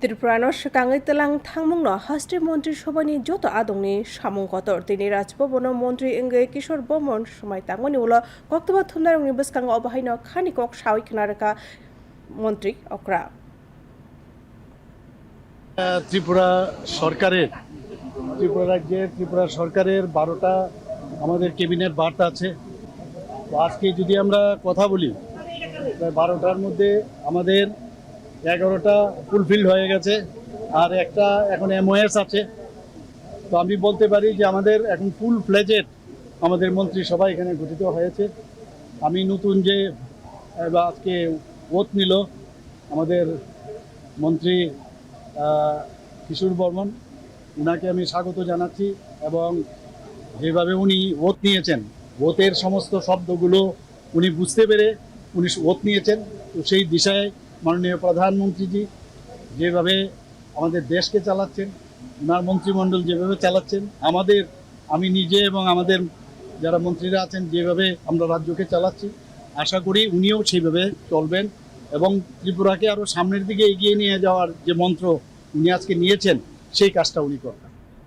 ত্রিপুরানস কাঙ্গিতলাং থাংমুং হাস্টে মন্ত্রী সভানি যত আদংনি সামংকতর তিনি রাজভবন মন্ত্রী ইংগে কিশোর বমন সময় তাঙ্গনি উল। কক্তবা থুন্দারংনি বসকাং অবহাইন খানি কক সাউই মন্ত্রী অকরা। ত্রিপুরা সরকারের, ত্রিপুরা রাজ্যের ত্রিপুরা সরকারের বারোটা আমাদের কেবিনেট বার্তা আছে। আজকে যদি আমরা কথা বলি বারোটার মধ্যে আমাদের এগারোটা ফুলফিল হয়ে গেছে। আর একটা এখন এমওএস আছে। তো আমি বলতে পারি যে আমাদের এখন ফুল ফ্লেজেড আমাদের মন্ত্রিসভা এখানে গঠিত হয়েছে। আমি নতুন যে আজকে ওত নিল আমাদের মন্ত্রী কিশোর বর্মন ওনাকে আমি স্বাগত জানাচ্ছি এবং যেভাবে উনি ওত নিয়েছেন ওতের সমস্ত শব্দগুলো উনি বুঝতে পেরে উনি ওত নিয়েছেন। তো সেই দিশায় মাননীয় প্রধানমন্ত্রীজি যেভাবে আমাদের দেশকে চালাচ্ছেন, ওনার মন্ত্রিমণ্ডল যেভাবে চালাচ্ছেন, আমাদের, আমি নিজে এবং আমাদের যারা মন্ত্রীরা আছেন যেভাবে আমরা রাজ্যকে চালাচ্ছি, আশা করি উনিও সেইভাবে চলবেন এবং ত্রিপুরাকে আরও সামনের দিকে এগিয়ে নিয়ে যাওয়ার যে মন্ত্র উনি আজকে নিয়েছেন, সেই কাজটা উনি করবেন।